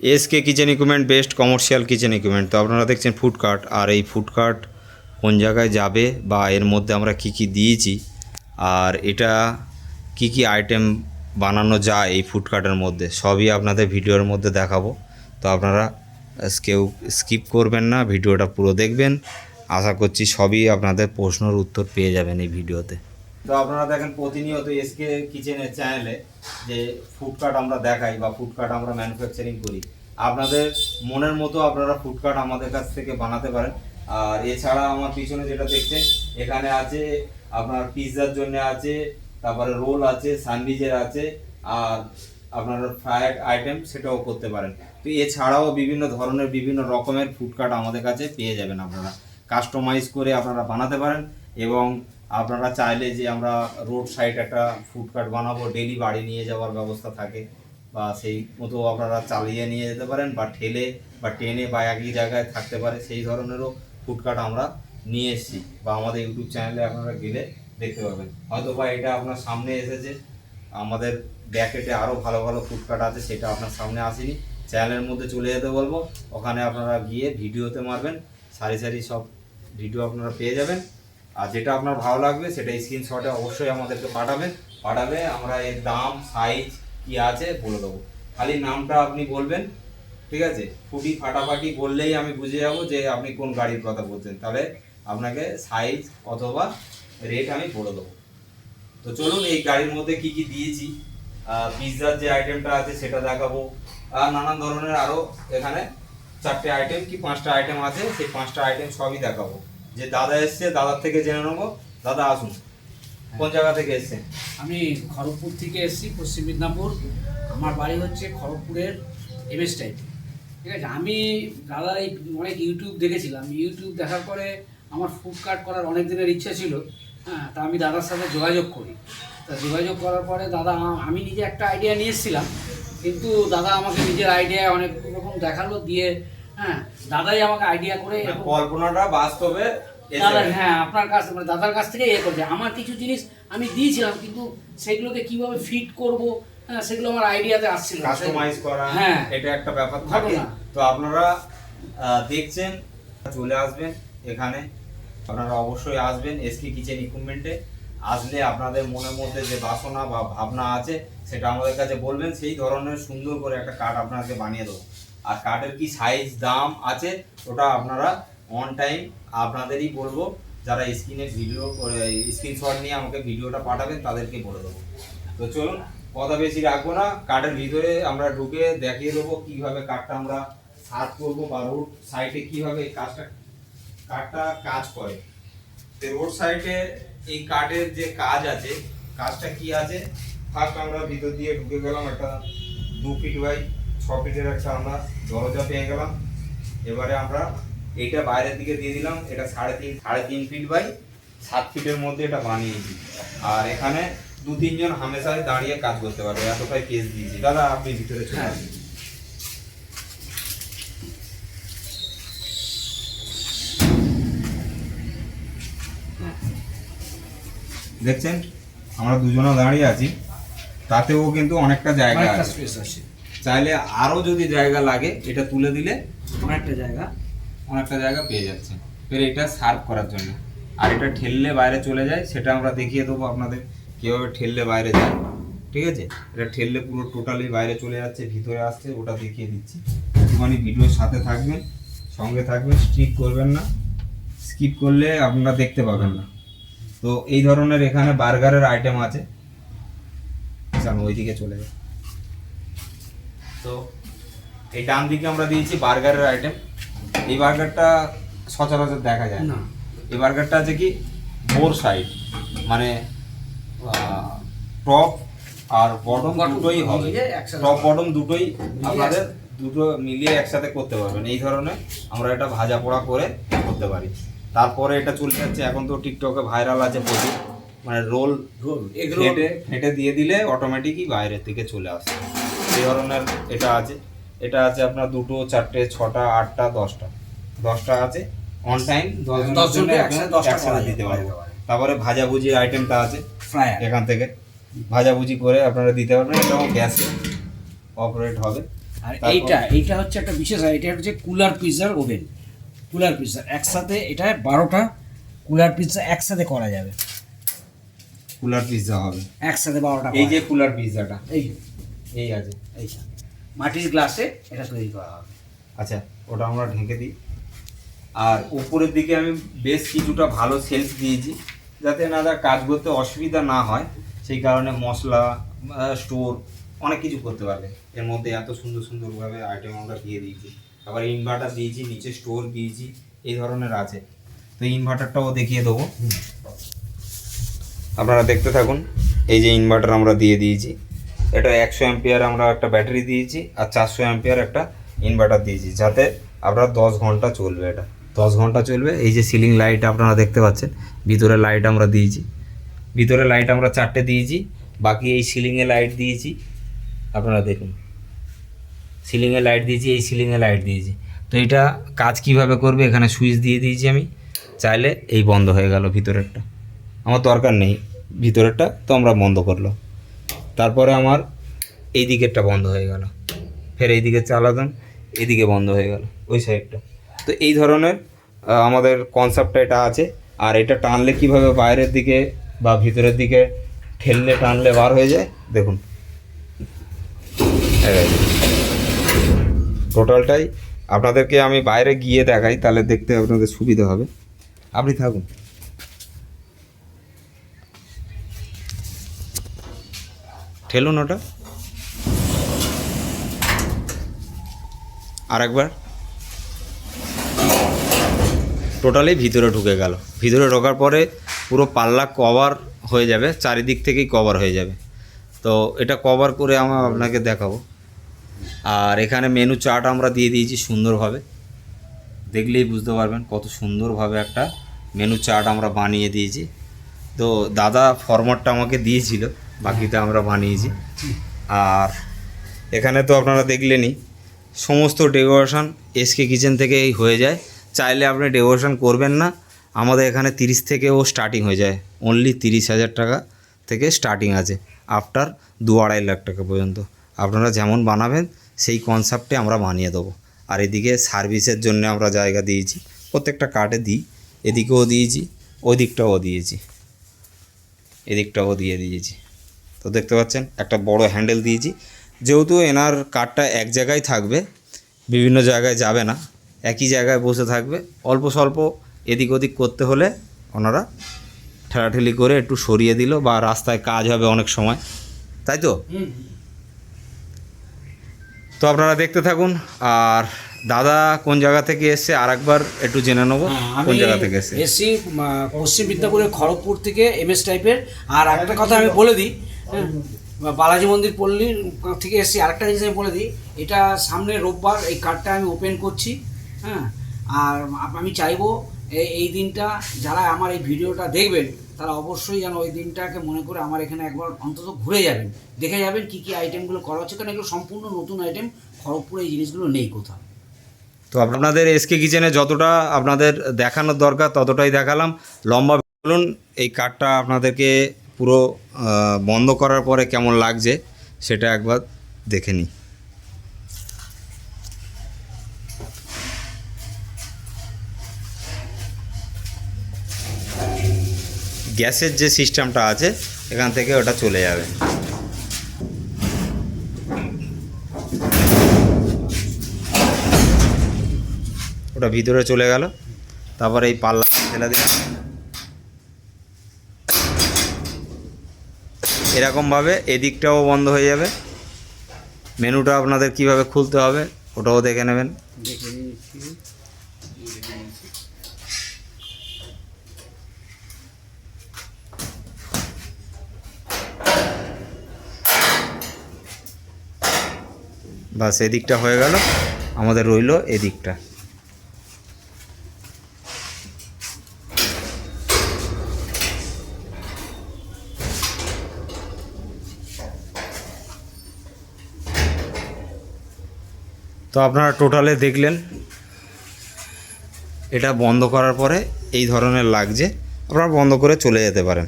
SK kitchen equipment best commercial kitchen equipment তো আপনারা দেখছেন ফুডকার্ট আর এই ফুডকার্ট কোন জায়গায় যাবে বা এর মধ্যে আমরা কি কি দিয়েছি? আর এটা কি কি আইটেম বানানো যায় এই ফুডকার্টের মধ্যে? সবই আপনাদের ভিডিওর মধ্যে দেখাবো। তো আপনারা কেউ স্কিপ করবেন না, ভিডিওটা পুরো দেখবেন। আশা করছি সবই আপনাদের প্রশ্নের উত্তর পেয়ে যাবেন এই ভিডিওতে। তো আপনারা দেখেন প্রতিনিয়ত এসকে কিচেনের চ্যানেলে যে ফুডকার্ট আমরা দেখাই বা ফুডকার্ট আমরা ম্যানুফ্যাকচারিং করি। আপনাদের মনের মতো আপনারা ফুডকার্ট আমাদের কাছ থেকে বানাতে পারেন। আর এছাড়া আমার পিছনে যেটা দেখছেন, এখানে আছে আপনার পিৎজার জন্য আছে, তারপরে রোল আছে স্যান্ডউইচের আছে, আর আপনার ফ্রায়েড আইটেম সেটাও করতে পারেন। তো এছাড়াও বিভিন্ন ধরনের বিভিন্ন রকমের ফুডকার্ট আমাদের কাছে পেয়ে যাবেন আপনারা। কাস্টমাইজ করে আপনারা বানাতে পারেন এবং আপনারা চাইলে যে আমরা রোড সাইড একটা ফুডকার্ট বানাবো ডেলি বাড়ি নিয়ে যাওয়ার ব্যবস্থা থাকে বা সেই মতো আপনারা চালিয়ে নিয়ে যেতে পারেন বা ঠেলে বা টেনে বা একই জায়গায় থাকতে পারে, সেই ধরনেরও ফুডকার্ট আমরা নিয়ে এসেছি বা আমাদের ইউটিউব চ্যানেলে আপনারা গেলে দেখতে পাবেন। হয়তো বা এটা আপনার সামনে এসেছে, আমাদের ব্যাকেটে আরও ভালো ভালো ফুডকার্ট আছে, সেটা আপনার সামনে আসেনি, চ্যানেলের মধ্যে চলে যেতে বলব, ওখানে আপনারা গিয়ে ভিডিওতে মারবেন, সারি সারি সব ভিডিও আপনারা পেয়ে যাবেন। আর যেটা আপনার ভালো লাগবে, সেটা স্ক্রিনশটে অবশ্যই আমাদেরকে পাঠাবেন। পাঠালে আমরা এর দাম সাইজ কি আছে বলে দেবো। খালি নামটা আপনি বলবেন, ঠিক আছে? ফুটি ফাটাফাটি বললেই আমি বুঝে যাব যে আপনি কোন গাড়ির কথা বলছেন। তাহলে আপনাকে সাইজ অথবা রেট আমি বলে দেবো। তো চলুন এই গাড়ির মধ্যে কি কি দিয়েছি। পিৎজার যে আইটেমটা আছে সেটা দেখাবো। আর নানান ধরনের আরও এখানে চারটে আইটেম কি পাঁচটা আইটেম আছে, সেই পাঁচটা আইটেম সবই দেখাবো। যে দাদা এসছে দাদার থেকে জেনে নেব। দাদা আসুন। কোন জায়গা থেকে এসছেন? আমি খড়গপুর থেকে এসেছি পশ্চিম মেদিনীপুর। আমার বাড়ি হচ্ছে খড়গপুরের এমএস টাইপ। ঠিক আছে? আমি দাদা এই অনেক ইউটিউব দেখেছিলাম। ইউটিউব দেখার পরে আমার ফুড কার্ট করার অনেক দিনের ইচ্ছা ছিল। হ্যাঁ তা আমি দাদার সাথে যোগাযোগ করি। তা যোগাযোগ করার পরে দাদা আমি নিজে একটা আইডিয়া নিয়ে এসেছিলাম। কিন্তু দাদা আমাকে নিজের আইডিয়া অনেক রকম দেখাল দিয়ে হ্যাঁ দাদাই আমাকে আইডিয়া করে মানে কল্পনাটা বাস্তবে দাদা হ্যাঁ আপনার কাছ মানে দাদার কাছ থেকে ইয়ে করছে। আমার কিছু জিনিস আমি দিয়েছিলাম কিন্তু সেগুলোকে কীভাবে ফিট করব হ্যাঁ সেগুলো আমার আইডিয়াতে আসছিল। কাস্টমাইজ করা হ্যাঁ। এটা একটা ব্যাপার থাকে। তো আপনারা দেখছেন চলে আসবেন এখানে। আপনারা অবশ্যই আসবেন এসকে কিচেন ইকুইপমেন্টে আসলে আপনাদের মনের মধ্যে যে বাসনা বা ভাবনা আছে সেটা আমাদের কাছে বলবেন। সেই ধরনের সুন্দর করে একটা কার্ড আপনাকে বানিয়ে দেবো। আর কার্ডের কি সাইজ দাম আছে, ওটা আপনারা অন টাইম আপনাদেরই বলব। যারা স্ক্রিনে ভিডিও স্ক্রিনশট নিয়ে আমাকে ভিডিওটা পাঠাবেন, তাদেরকে বলে দেবো। তো চলুন, কথা বেশি রাখব না। কার্ডের ভিতরে আমরা ঢুকে দেখিয়ে দেবো কীভাবে কার্ডটা আমরা সার্চ করব বা রোড সাইডে কীভাবে এই কাজটা কার্ডটা কাজ করে। তো রোড সাইডে এই কার্ডের যে কাজ আছে, কাজটা কি আছে? ফার্স্ট আমরা ভিতর দিয়ে ঢুকে গেলাম একটা দু ফিট বাই ছ ফিটের একটা আমরা দরজা পেয়ে গেলাম। এবারে আমরা এইটা বাইরের দিকে দিয়ে দিলাম। এটা সাড়ে তিন সাড়ে তিন ফিট বাই সাত ফিটের মধ্যে এটা বানিয়েছি আর এখানে দু তিনজন হামেশাই দাঁড়িয়ে কাজ করতে পারবে। এতটাই পেজ দিয়েছি। দাদা আপনি ভিতরে চলে হ্যাঁ। আসুন। দেখছেন? আমরা দুজনে দাঁড়িয়ে আছি। তাতেও কিন্তু অনেকটা জায়গা আছে। চাইলে আরও যদি জায়গা লাগে এটা তুলে দিলে অনেকটা জায়গা? অনেকটা জায়গা পেয়ে যাচ্ছে। ফের এটা সার্ভ করার জন্য। আর এটা ঠেললে বাইরে চলে যায় সেটা আমরা দেখিয়ে দেবো আপনাদের কীভাবে ঠেললে বাইরে যায়। ঠিক আছে? এটা ঠেললে পুরো টোটালি বাইরে চলে যাচ্ছে ভিতরে আসছে ওটা দেখিয়ে দিচ্ছি। একটুখানি ভিডিওর সাথে থাকবেন সঙ্গে থাকবেন স্কিপ করবেন না। স্কিপ করলে আপনারা দেখতে পাবেন না। তো এই ধরনের এখানে বার্গারের আইটেম আছে। চলো ওইদিকে চলে যাই। তো এই ডান দিকে আমরা দিয়েছি বার্গারের আইটেম এই বার্গারটা সচরাচর দেখা যায় না। এই বার্গারটা আছে কি? Four side. মানে টপ আর বটম দুটোই হবে। টপ বটম দুটোই আপনাদের দুটো মিলিয়ে একসাথে করতে পারবেন। এই ধরনের আমরা এটা ভাজা পোড়া করে করতে পারি। তারপরে এটা চলে যাচ্ছে। এখন তো টিকটকে ভাইরাল আছে প্রচুর। মানে রোল রোল এগ রোল ফেটে ফেটে দিয়ে দিলে অটোমেটিকই বাইরের থেকে চলে আসে। এই ধরনের এটা আছে এটা আছে আপনার দুটো চারটে ছটা আটটা দশটা। দশটা আছে অন টাইম দশ জনের একসাথে দিতে পারব। তারপরে ভাজাভুজির আইটেমটা আছে এখান থেকে। ভাজাভুজি করে আপনারা দিতে পারবেন এটাও গ্যাসে অপারেট হবে। আর এইটা এইটা হচ্ছে একটা বিশেষ এটা হচ্ছে কুলার পিৎজার ওভেন কুলার পিৎজা একসাথে এটা বারোটা কুলার পিৎজা একসাথে করা যাবে। কুলার পিৎজা হবে। একসাথে বারোটা এই যে কুলার পিৎজাটা এই এই আছে। এইটা মাটির গ্লাসে এটা তৈরি করা হবে। আচ্ছা ওটা আমরা ঢেকে দিই। আর উপরের দিকে আমি বেশ কিছুটা ভালো সেলফ দিয়েছি যাতে এনারা কাজ করতে অসুবিধা না হয় সেই কারণে মশলা স্টোর অনেক কিছু করতে পারবে। এর মধ্যে এত সুন্দর সুন্দরভাবে আইটেম আমরা দিয়ে দিয়েছি। আবার ইনভার্টার দিয়েছি নিচে স্টোর দিয়েছি এই ধরনের আছে। তো ইনভার্টারটাও দেখিয়ে দেবো। আপনারা দেখতে থাকুন এই যে ইনভার্টার আমরা দিয়ে দিয়েছি। এটা একশো অ্যাম্পিয়ার আমরা একটা ব্যাটারি দিয়েছি আর চারশো অ্যাম্পিয়ার একটা ইনভার্টার দিয়েছি, যাতে আপনার দশ ঘণ্টা চলবে এটা। দশ ঘণ্টা চলবে, এই যে সিলিং লাইট আপনারা দেখতে পাচ্ছেন, ভিতরে লাইট আমরা দিয়েছি। ভিতরে লাইট আমরা চারটে দিয়েছি, বাকি এই সিলিংয়ে লাইট দিয়েছি। আপনারা দেখুন সিলিংয়ে লাইট দিয়েছি, এই সিলিংয়ে লাইট দিয়েছি। তো এটা কাজ কীভাবে করবে, এখানে সুইচ দিয়ে দিয়েছি আমি। চাইলে এই বন্ধ হয়ে গেল ভিতরেরটা। আমার দরকার নেই, ভিতরেরটা তো আমরা বন্ধ করল তারপরে আমার এই দিকেরটা বন্ধ হয়ে গেল। ফের এই দিকে চালাতাম, এদিকে বন্ধ হয়ে গেল, ওই সাইডটা। তো এই ধরনের আমাদের কনসেপ্টটা এটা আছে। আর এটা টানলে কীভাবে বাইরের দিকে বা ভিতরের দিকে ঠেললে, টানলে বার হয়ে যায়, দেখুন। টোটালটাই আপনাদেরকে আমি বাইরে গিয়ে দেখাই, তাহলে দেখতে আপনাদের সুবিধা হবে। আপনি থাকুন। ঠেলুন ওটা? আর একবার। টোটালি ভিতরে ঢুকে গেল। ভিতরে ঢোকার পরে পুরো পাল্লা কভার হয়ে যাবে, চারিদিক থেকেই কভার হয়ে যাবে। তো এটা কভার করে আমরা আপনাকে দেখাবো। আর এখানে মেনু চার্ট আমরা দিয়ে দিয়েছি সুন্দরভাবে। দেখলেই বুঝতে পারবেন কত সুন্দরভাবে একটা মেনু চার্ট আমরা বানিয়ে দিয়েছি। তো দাদা ফরম্যাটটা আমাকে দিয়েছিল। বাকিটা আমরা বানিয়েছি। আর এখানে তো আপনারা দেখলেনই, সমস্ত ডেকোরেশন এসকে কিচেন থেকেই হয়ে যায়। চাইলে আপনি ডেকোরেশন করবেন না, আমাদের এখানে তিরিশ থেকেও স্টার্টিং হয়ে যায়। অনলি তিরিশ হাজার টাকা থেকে স্টার্টিং আছে আফটার দু আড়াই লাখ টাকা পর্যন্ত। আপনারা যেমন বানাবেন, সেই কনসেপ্টে আমরা বানিয়ে দেবো। আর এদিকে সার্ভিসের জন্য আমরা জায়গা দিয়েছি, প্রত্যেকটা কার্ডে দিই। এদিকেও দিয়েছি ওই দিকটাও দিয়েছি। এদিকটাও দিয়ে দিয়েছি। তো দেখতে পাচ্ছেন একটা বড় হ্যান্ডেল দিয়েছি। যেহেতু এনার কাঠটা এক জায়গায় থাকবে বিভিন্ন জায়গায় যাবে না একই জায়গায় বসে থাকবে। অল্প স্বল্প এদিক ওদিক করতে হলে ওনারা ঠেলাঠেলি করে একটু সরিয়ে দিল বা রাস্তায় কাজ হবে অনেক সময়। তাই তো? তো আপনারা দেখতে থাকুন আর দাদা কোন জায়গা থেকে এসছে? আর একবার একটু জেনে নেব হ্যাঁ, কোন জায়গা থেকে এসছে। এসছি পশ্চিম মিদনাপুরের খড়গপুর থেকে এম এস টাইপের আর একটা কথা আমি বলে দিই হ্যাঁ, বালাজি মন্দির পল্লীর থেকে এসছি আরেকটা জিনিস আমি বলে দিই এটা সামনে রোববার এই কার্ডটা আমি ওপেন করছি হ্যাঁ আর আমি চাইব এই এই দিনটা যারা আমার এই ভিডিওটা দেখবেন তারা অবশ্যই যেন ওই দিনটাকে মনে করে আমার এখানে একবার অন্তত ঘুরে যাবেন। দেখে যাবেন কী কী আইটেমগুলো করা হচ্ছে কারণ এগুলো সম্পূর্ণ নতুন আইটেম খড়গপুরে এই জিনিসগুলো নেই কোথাও। তো আপনাদের এসকে কিচেনে যতটা আপনাদের দেখানোর দরকার ততটাই দেখালাম। লম্বা বলুন, এই কাঠটা আপনাদেরকে পুরো বন্ধ করার পরে কেমন লাগছে সেটা একবার দেখে নিই। গ্যাসের যে সিস্টেমটা আছে, এখান থেকে ওটা চলে যাবে। ওটা ভিতরে চলে গেল। তারপরে এই পাল্লা ফেলে দিলাম। এরকমভাবে এদিকটাও বন্ধ হয়ে যাবে। মেনুটা আপনাদের কীভাবে খুলতে হবে ওটাও দেখে নেবেন। বাস এদিকটা হয়ে গেল। আমাদের রইল এদিকটা। তো আপনারা টোটালে দেখলেন। এটা বন্ধ করার পরে এই ধরনের লাগছে। আপনারা বন্ধ করে চলে যেতে পারেন।